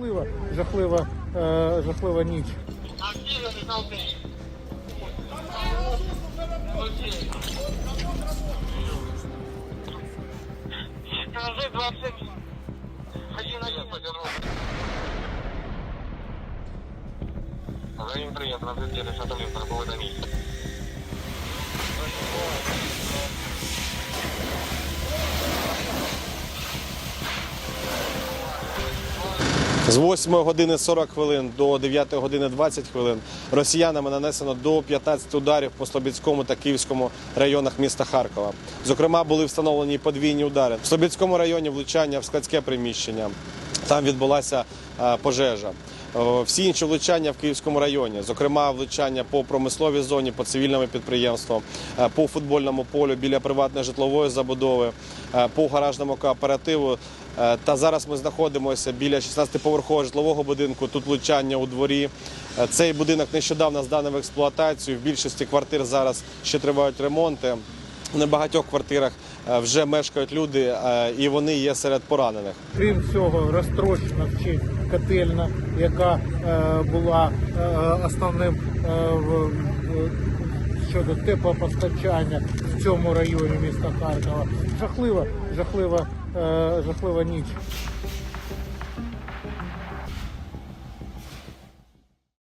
жахлива, жахлива, е, жахлива ніч. Взаимно приятно, на самом деле, что там есть, на З 8 години 40 хвилин до 9 години 20 хвилин росіянами нанесено до 15 ударів по Слобідському та Київському районах міста Харкова. Зокрема, були встановлені подвійні удари. В Слобідському районі влучання в складське приміщення. Там відбулася е, пожежа. Всі інші влучання в Київському районі, зокрема, влучання по промисловій зоні, по цивільному підприємству, е, по футбольному полю біля приватної житлової забудови, е, по гаражному кооперативу. Е, Та зараз ми знаходимося біля 16-поверхового житлового будинку. Тут влучання у дворі. Цей будинок нещодавно зданий в експлуатацію. В більшості квартир зараз ще тривають ремонти. В небагатьох квартирах е, вже мешкають люди, е, і вони є серед поранених. Крім цього, розтрощена ще котельна, яка е, була основним щодо теплопостачання в цьому районі міста Харкова. Жахлива, жахлива, жахлива ніч.